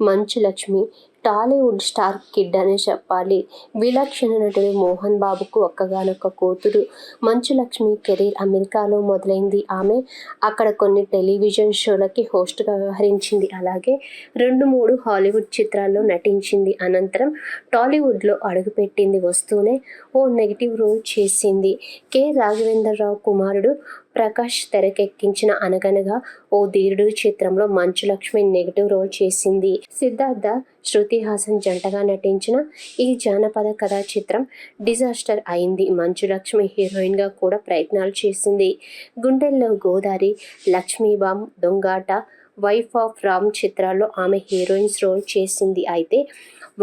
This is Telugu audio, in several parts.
మంచు లక్ష్మి టాలీవుడ్ స్టార్ కిడ్ అనే చెప్పాలి. విలక్షణ నటుడు మోహన్ బాబుకు ఒక్కగానొక్క కూతురు. మంచు లక్ష్మి కెరీర్ అమెరికాలో మొదలైంది. ఆమె అక్కడ కొన్ని టెలివిజన్ షోలకి హోస్ట్గా వ్యవహరించింది. అలాగే రెండు మూడు హాలీవుడ్ చిత్రాల్లో నటించింది. అనంతరం టాలీవుడ్లో అడుగుపెట్టింది వస్తూనే ఓ నెగిటివ్ రోల్ చేసింది. కె. రాఘవేంద్రరావు కుమారుడు ప్రకాష్ తెరకెక్కించిన అనగనగా ఓ ధీరుడు చిత్రంలో మంచు లక్ష్మి నెగిటివ్ రోల్ చేసింది. సిద్ధార్థ శృతి హాసన్ జంటగా నటించిన ఈ జానపద కథా చిత్రం డిజాస్టర్ అయింది. మంచు లక్ష్మి హీరోయిన్గా కూడా ప్రయత్నాలు చేసింది. గుండెల్లో గోదారి లక్ష్మీబామ్ దొంగాట వైఫ్ ఆఫ్ రామ్ చిత్రాల్లో ఆమె హీరోయిన్స్ రోల్ చేసింది. అయితే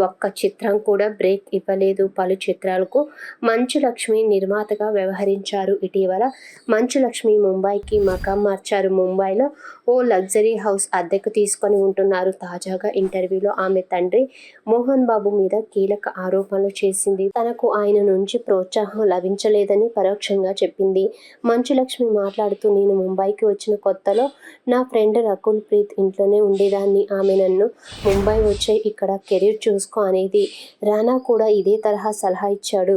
ఒక్క చిత్రం కూడా బ్రేక్ ఇవ్వలేదు. పలు చిత్రాలకు మంచు లక్ష్మి నిర్మాతగా వ్యవహరించారు. ఇటీవల మంచు లక్ష్మి ముంబైకి మకాం మార్చారు. ముంబైలో ఓ లగ్జరీ హౌస్ అద్దెకు తీసుకొని ఉంటున్నారు. తాజాగా ఇంటర్వ్యూలో ఆమె తండ్రి మోహన్ బాబు మీద కీలక ఆరోపణలు చేసింది. తనకు ఆయన నుంచి ప్రోత్సాహం లభించలేదని పరోక్షంగా చెప్పింది. మంచు లక్ష్మి మాట్లాడుతూ నేను ముంబైకి వచ్చిన కొత్తలో నా ఫ్రెండ్ రకుల్ ప్రీత్ ఇంట్లోనే ఉండేదాన్ని. ఆమె నన్ను ముంబై వచ్చే ఇక్కడ కెరీర్ చూసుకో అనేది రానా కూడా ఇదే తరహా సలహా ఇచ్చాడు.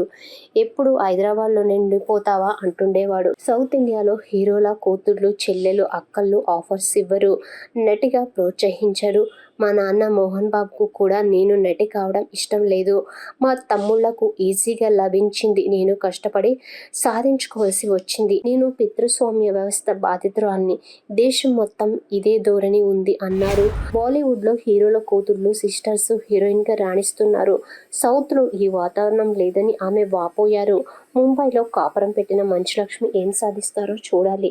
ఎప్పుడు హైదరాబాద్లో నిండిపోతావా అంటుండేవాడు. సౌత్ ఇండియాలో హీరోల కూతుర్లు చెల్లెలు అక్కళ్ళు ఆఫర్స్ ఇవ్వరు. నటిగా ప్రోత్సహించరు. మా నాన్న మోహన్ బాబుకు కూడా నేను నటి కావడం ఇష్టం లేదు. మా తమ్ముళ్ళకు ఈజీగా లభించింది. నేను కష్టపడి సాధించుకోవాల్సి వచ్చింది. నేను పితృస్వామ్య వ్యవస్థ బాధితురాల్ని. దేశం మొత్తం ఇదే ధోరణి ఉంది అన్నారు. బాలీవుడ్లో హీరోల కూతుర్లు సిస్టర్స్ హీరోయిన్గా రాణిస్తున్నారు. సౌత్లో ఈ వాతావరణం లేదని ఆమె వాపోయారు. ముంబైలో కాపురం పెట్టిన మంచులక్ష్మి ఏం సాధిస్తారో చూడాలి.